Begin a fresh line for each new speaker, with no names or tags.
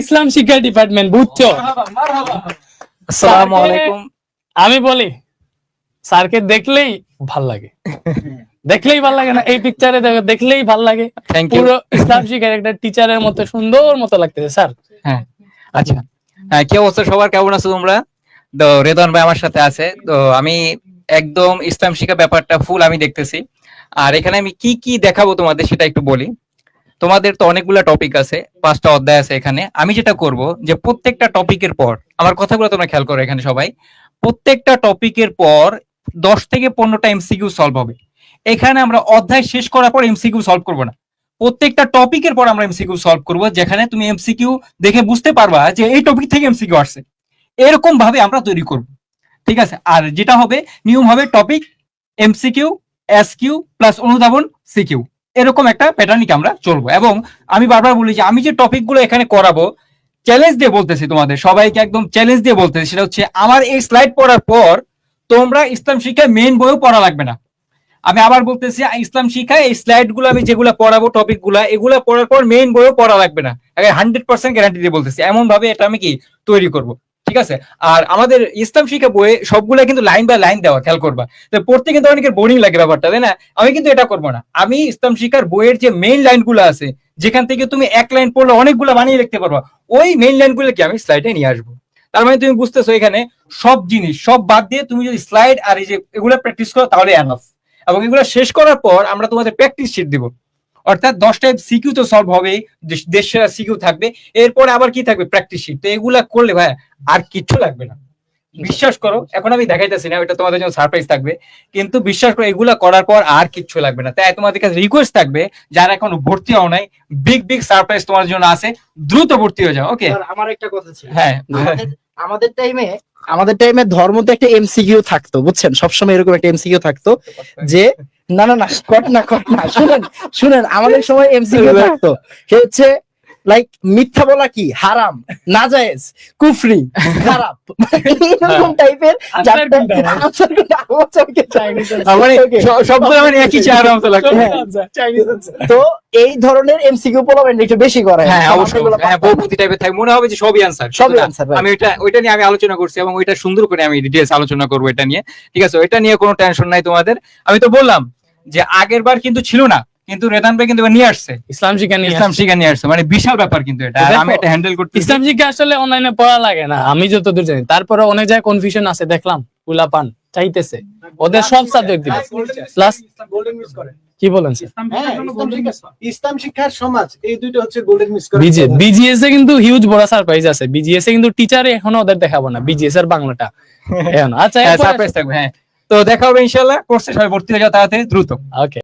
ইসলাম শিক্ষা ডিপার্টমেন্ট বুঝছ?
আসসালামু আলাইকুম।
আমি বলি স্যারকে দেখলেই ভালো লাগে। দেখলেই ভালো লাগে না এই পিকচারে দেখলেই ভালো লাগে। পুরো ইসলাম শিক্ষার একটা টিচারের মতো সুন্দর মতো লাগতেছে স্যার।
হ্যাঁ আচ্ছা। হ্যাঁ কি অবস্থা সবার? কেমন আছো তোমরা? তো রেদন ভাই আমার সাথে আছে। তো আমি একদম ইসলাম শিক্ষা ব্যাপারটা ফুল আমি দেখতেছি। আর এখানে আমি কি কি দেখাবো তোমাদের সেটা একটু বলি। তোমাদের তো অনেকগুলো টপিক আছে, পাঁচটা অধ্যায় আছে এখানে। আমি যেটা করব যে প্রত্যেকটা টপিকের পর, আমার কথাগুলো তোমরা খেয়াল করো এখানে সবাই, প্রত্যেকটা টপিকের পর দশ থেকে পনেরোটা এমসিকিউ সলভ হবে। এখানে আমরা অধ্যায় শেষ করার পর এমসিকিউ সলভ করব না। প্রত্যেকটা টপিকের পর আমরা এমসিকিউ সলভ করব, যেখানে তুমি এমসিকিউ দেখে বুঝতে পারবা যে এই টপিক থেকে এমসিকিউ আসছে। এরকম ভাবে আমরা তৈরি করব। ঠিক আছে? আর যেটা হবে, নিয়ম হবে টপিক এমসিকিউ এসকিউ প্লাস অনুধাবন সিকিউ এরকম একটা প্যাটার্নিকে আমরা চলবো। এবং আমি বারবার বলি যে আমি যে টপিকগুলো এখানে করাবো চ্যালেঞ্জ দিয়ে বলতেছি তোমাদের, সবাইকে একদম চ্যালেঞ্জ দিয়ে বলতেছি, সেটা হচ্ছে আমার এই স্লাইড পড়ার পর তোমরা ইসলাম শিক্ষায় মেইন বইও পড়া লাগবে না। আমি আবার বলতেছি, ইসলাম শিক্ষায় এই স্লাইডগুলো আমি যেগুলো পড়াবো টপিকগুলা, এগুলো পড়ার পর মেইন বইও পড়া লাগবে না। হান্ড্রেড পার্সেন্ট গ্যারান্টি দিয়ে বলতেছি এমন ভাবে এটা আমি কি তৈরি করব? ঠিক আছে? আর আমাদের ইসলাম শিক্ষা বইয়ে সবগুলা কিন্তু লাইন বাই লাইন দেওয়া, খেয়াল করবা। তো পড়তে কিন্তু অনেকের বোরিং লাগে ব্যাপারটা, তাই না? আমি কিন্তু এটা করব না। আমি ইসলাম শিক্ষার বইয়ের যে মেইন লাইনগুলো আছে, যেখান থেকে তুমি এক লাইন পড়লে অনেকগুলো বানিয়ে লিখতে পারবা, ওই মেইন লাইনগুলো কি আমি স্লাইডে নিয়ে আসব। তার মানে তুমি বুঝতেছো এখানে সব জিনিস, সব বাদ দিয়ে তুমি যদি স্লাইড আর এই যে এগুলো প্র্যাকটিস করো, তাহলে এনাফ এবং এগুলো শেষ করার পর আমরা তোমাদের প্র্যাকটিস শিট দিব। অর্থাৎ দশটা সিকিউ তো সলভ হবে দেড়শো সিকিউ থাকবে। এরপরে আবার কি থাকবে? প্র্যাকটিস শিট তো এগুলা করলে ভাই আর কিচ্ছু লাগবে না। বিশ্বাস করো এখন আমি দেখাইতেছি না ওটা তোমাদের জন্য সারপ্রাইজ থাকবে। কিন্তু বিশ্বাস করো এগুলা করার পর আর কিচ্ছু লাগবে না। তাই তোমাদের কাছে রিকোয়েস্ট থাকবে যারা এখন ভর্তি হও নাই বিগ বিগ সারপ্রাইজ তোমার জন্য আছে। দ্রুত ভর্তি হয়ে যাও ওকে
আমার একটা কথা ছিল।
হ্যাঁ।
আমাদের আমাদের টাইমে আমাদের টাইমে ধর্মতে একটা এমসিকিউ থাকতো বুঝছেন? সবসময় এরকম একটা এমসিকিউ থাকতো যে না না না কট না কট না। শুনেন শুনেন আমাদের সময় এমসিকিউ থাকতো। সে হচ্ছে লাইক মিথ্যা বলা কি? হারাম নাজায়েজ কুফরি খারাপ। এরকম টাইপের? আনসার
মানে মানে একই চেহারা মতো লাগছে।
হ্যাঁ। তো এই ধরনের এমসিকিউ পোলাবেন একটু বেশি করে
হ্যাঁ অবশ্যই হ্যাঁ বহুপতি টাইপের থাকে মনে হবে যে সবই আনসার
সবই right.
আমি এটা ওইটা নিয়ে আমি আলোচনা করছি এবং ওইটা সুন্দর করে আমি ডিটেলস আলোচনা করব এটা নিয়ে। ঠিক আছে ওইটা নিয়ে কোনো টেনশন নাই তোমাদের। আমি তো বললাম যে আগের বার কিন্তু ছিল না কিন্তু রেদান ভাই কিন্তু নিয়ে আসছে।
ইসলাম শিক্ষা নিয়ে
ইসলাম শিখা নিয়ে আসছে মানে বিশাল ব্যাপার কিন্তু এটা। আমি এটা হ্যান্ডেল করতে
ইসলাম শিক্ষা আসলে অনলাইনে পড়া লাগে না আমি যতদূর জানি। তারপরে অনেক জায়গায় কনফিউশন আছে দেখলাম পুলা পান চাইতেছে। ওদের সব সাবজেক্ট দিবে। প্লাস
গোল্ডেন মিস করে।
কি বলেন স্যার?
হ্যাঁ ইসলাম শিক্ষার সমাজ এই দুইটা হচ্ছে গোল্ডেন মিস করে।
বিজে বিজিএস এ কিন্তু হিউজ বড় সারপ্রাইজ আছে। বিজিএস এ কিন্তু টিচারে এখনও ওদের দেখাবো না বিজিএস এর বাংলাটা। এখন আচ্ছা
হ্যাঁ সারপ্রাইজ থাকবে হ্যাঁ। তো দেখা হবে ইনশাল্লাহ কোর্সে সবাই ভর্তি হয়ে যাও তাড়াতাড়ি দ্রুত।
ওকে